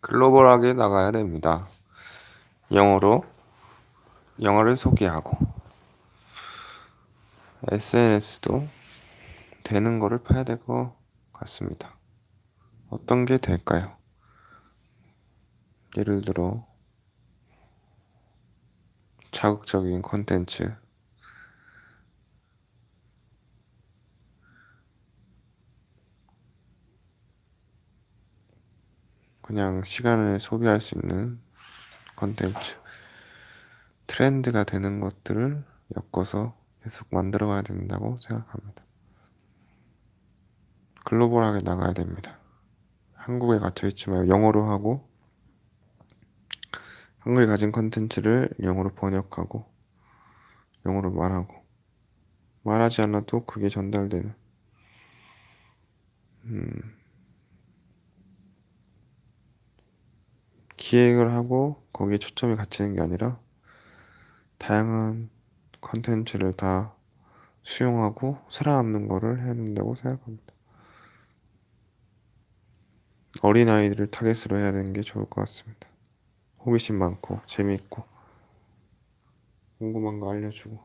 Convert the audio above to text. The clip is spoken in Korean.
글로벌하게 나가야 됩니다. 영어로 영어를 소개하고 SNS도 되는 거를 파야 될 것 같습니다. 어떤 게 될까요? 예를 들어 자극적인 콘텐츠 그냥 시간을 소비할 수 있는 콘텐츠 트렌드가 되는 것들을 엮어서 계속 만들어 가야 된다고 생각합니다. 글로벌하게 나가야 됩니다. 한국에 갇혀 있지 말고 영어로 하고 한국에 가진 컨텐츠를 영어로 번역하고 영어로 말하고 말하지 않아도 그게 전달되는 음, 기획을 하고 거기에 초점이 갇히는 게 아니라 다양한 컨텐츠를 다 수용하고 살아남는 거를 해야 된다고 생각합니다. 어린아이들을 타겟으로 해야 되는 게 좋을 것 같습니다. 호기심 많고 재미있고 궁금한 거 알려주고